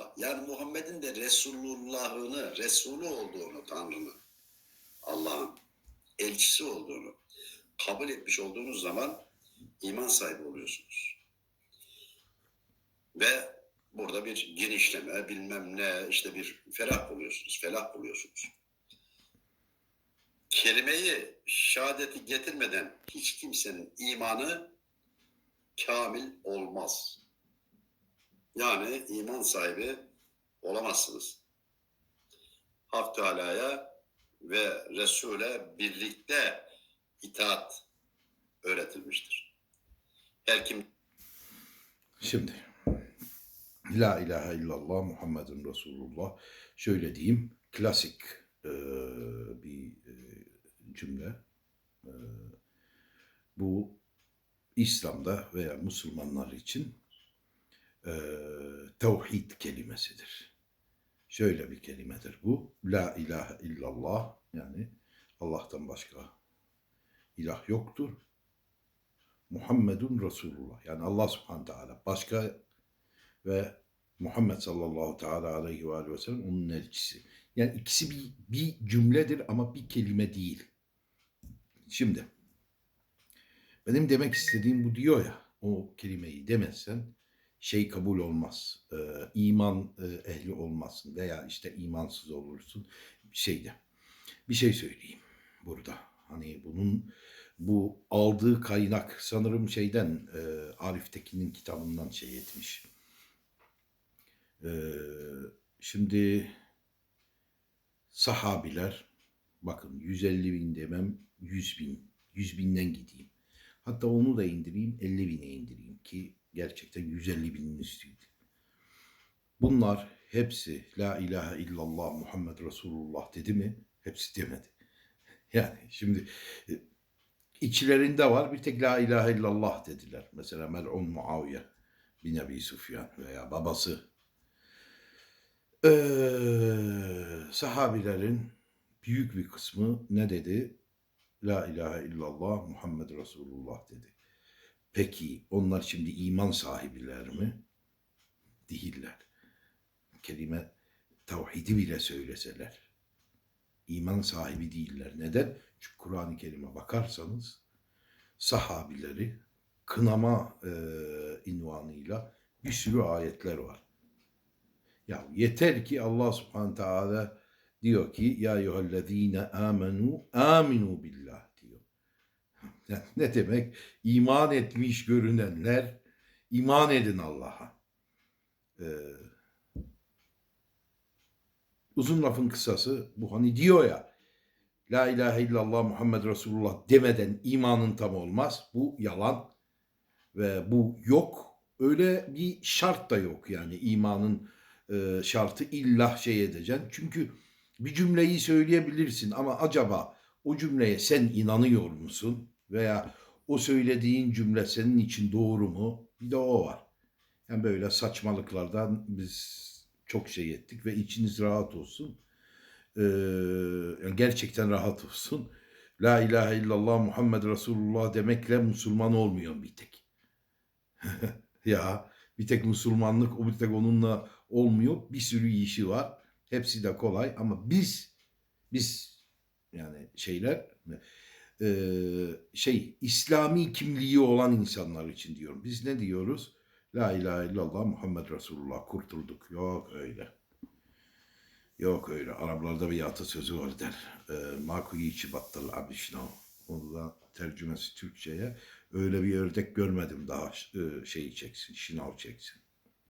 Resulullah. Yani Muhammed'in de Resulullah'ını, Resulü olduğunu Tanrı'nın, Allah'ın elçisi olduğunu kabul etmiş olduğunuz zaman iman sahibi oluyorsunuz. Ve burada bir genişleme, bilmem ne, işte bir ferah buluyorsunuz, felah buluyorsunuz. Kelimeyi, şehadeti getirmeden hiç kimsenin imanı kamil olmaz. Yani iman sahibi olamazsınız. Hak Teala'ya ve Resul'e birlikte itaat öğretilmiştir. Her kim Şimdi La ilahe illallah Muhammedun Resulullah şöyle diyeyim klasik e, bir e, cümle. E, bu İslam'da veya Müslümanlar için e, tevhid kelimesidir. Şöyle bir kelimedir bu. La ilahe illallah yani Allah'tan başka ilah yoktur. Muhammedun Resulullah. Yani Allah subhanahu teala başka ve Muhammed sallallahu teala aleyhi ve, sellem onun elçisi. Yani ikisi bir, bir cümledir ama bir kelime değil. Şimdi benim demek istediğim bu diyor ya o kelimeyi demezsen şey kabul olmaz. Ee, iman e, ehli olmazsın veya işte imansız olursun şeyde. Bir şey söyleyeyim burada. Hani bunun bu aldığı kaynak sanırım şeyden e, Arif Tekin'in kitabından şey etmiş. E, şimdi sahabiler bakın 150 bin demem 100 bin 100 binden gideyim. Hatta onu da indireyim 50 bine indireyim ki gerçekten 150 binin üstüydü. Bunlar hepsi La ilahe illallah Muhammed Resulullah dedi mi? Hepsi demedi. Yani şimdi e, içlerinde var bir tek La ilahe illallah dediler. Mesela Mel'un Muaviye bin Ebi Sufyan veya babası. Ee, sahabilerin büyük bir kısmı ne dedi? La ilahe illallah Muhammed Resulullah dedi. Peki onlar şimdi iman sahibiler mi? Değiller. Kelime tevhidi bile söyleseler iman sahibi değiller. Neden? Çünkü Kur'an-ı Kerim'e bakarsanız sahabileri kınama e, invanıyla bir sürü ayetler var. Ya yeter ki Allah subhanahu teala diyor ki ya eyyühellezine amenu aminu billah. Yani ne demek? İman etmiş görünenler iman edin Allah'a. Ee, uzun lafın kısası bu hani diyor ya La ilahe illallah Muhammed Resulullah demeden imanın tam olmaz. Bu yalan ve bu yok. Öyle bir şart da yok yani imanın e, şartı illa şey edeceksin. Çünkü bir cümleyi söyleyebilirsin ama acaba o cümleye sen inanıyor musun? Veya o söylediğin cümle senin için doğru mu? Bir de o var. Yani böyle saçmalıklardan biz çok şey ettik ve içiniz rahat olsun. Ee, yani gerçekten rahat olsun. La ilahe illallah Muhammed Resulullah demekle Müslüman olmuyor bir tek. ya bir tek Müslümanlık o bir tek onunla olmuyor. Bir sürü işi var. Hepsi de kolay ama biz biz yani şeyler e, şey İslami kimliği olan insanlar için diyorum. Biz ne diyoruz? La ilahe illallah Muhammed Resulullah kurtulduk. Yok öyle. Yok öyle. Araplarda bir atasözü var der. E, Makuyi içi battal abişnav. Onu da tercümesi Türkçe'ye. Öyle bir ördek görmedim daha şeyi çeksin, şınav çeksin.